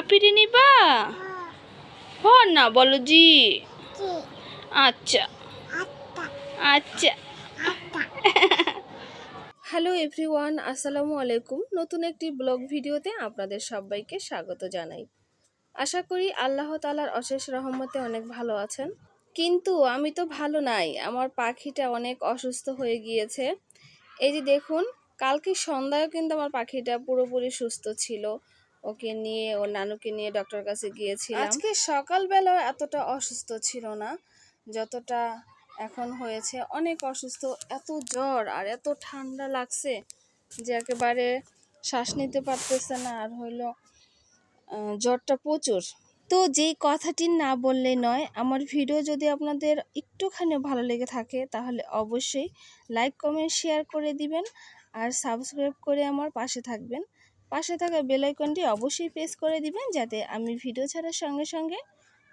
আপিটি নিবা? হ না, বলো জি। আচ্ছা। আচ্ছা। হ্যালো এভরিওয়ান, আসসালামু আলাইকুম। নতুন একটি ব্লগ ভিডিওতে আপনাদের সবাইকে স্বাগত জানাই। আশা করি আল্লাহ তালার অশেষ রহমতে অনেক ভালো আছেন। কিন্তু আমি তো ভালো নাই, আমার পাখিটা অনেক অসুস্থ হয়ে গিয়েছে। এই যে দেখুন, কালকে সন্ধ্যায় কিন্তু আমার পাখিটা পুরোপুরি সুস্থ ছিল। ওকে নিয়ে ওর নানুকে নিয়ে ডক্টর কাছে গিয়েছিলাম। আজকে সকালবেলা এতটা অসুস্থ ছিল না, যতটা এখন হয়েছে। অনেক অসুস্থ, এত জ্বর আর এত ঠান্ডা লাগছে যে একেবারে শ্বাস নিতে পারতেছে না। আর হইল জ্বরটা প্রচুর। তো যেই কথাটি না বললে নয়, আমার ভিডিও যদি আপনাদের একটুখানি ভালো লেগে থাকে, তাহলে অবশ্যই লাইক কমেন্ট শেয়ার করে দিবেন আর সাবস্ক্রাইব করে আমার পাশে থাকবেন। পাশে থাকা বেল আইকনটি অবশ্যই প্রেস করে দিবেন যাতে আমি ভিডিও ছাড়ার সঙ্গে সঙ্গে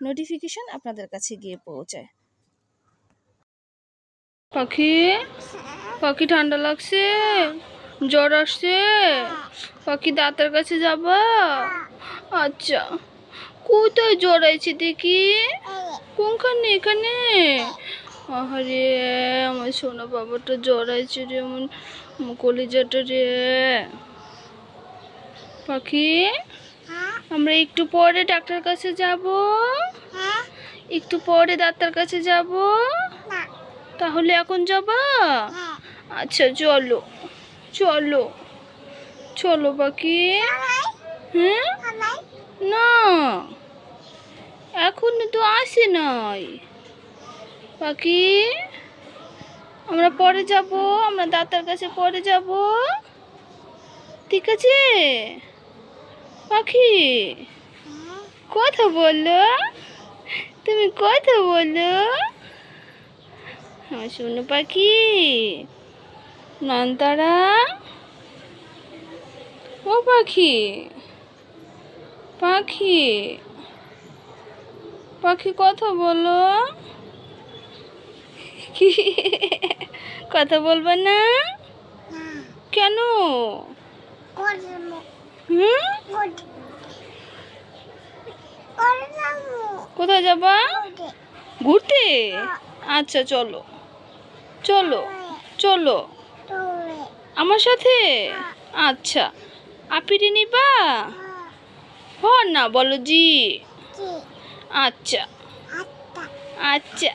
নোটিফিকেশন আপনাদের কাছে গিয়ে পৌঁছায়। পাখি পাখি ঠান্ডা লাগছে, জ্বর আসছে, পাখি দাঁতের কাছে যাবা? আচ্ছা কোথায় জ্বর আছে দেখি? কোনখানে, এখানে? আহারে, আমার সোনা বাবাটা জ্বর আছে রে, আমার কলিজাটা রে। পাখি? আমরা একটু পরে ডাক্তার কাছে যাব। একটু পরে ডাক্তার কাছে যাব। তাহলে এখন যাবা? আচ্ছা চলো। চলো। চলো বাকি হ্যাঁ না। এখন তো আসে নাই। বাকি আমরা পরে যাব। আমরা দাতার কাছে পরে যাব। ঠিক আছে? পাখি? কথা বলল? তুমি কথা বলল? আমার শোনো পাখি। নন্তারা? ও পাখি। পাখি। পাখি কথা বলো কি কথা বলবে না? কেন? কোথায় যাবা? ঘুরতে? আচ্ছা চলো। চলো চলো। আমার সাথে? আচ্ছা। আপিটি নিবা? হ না, বলো জি। আচ্ছা। আচ্ছা।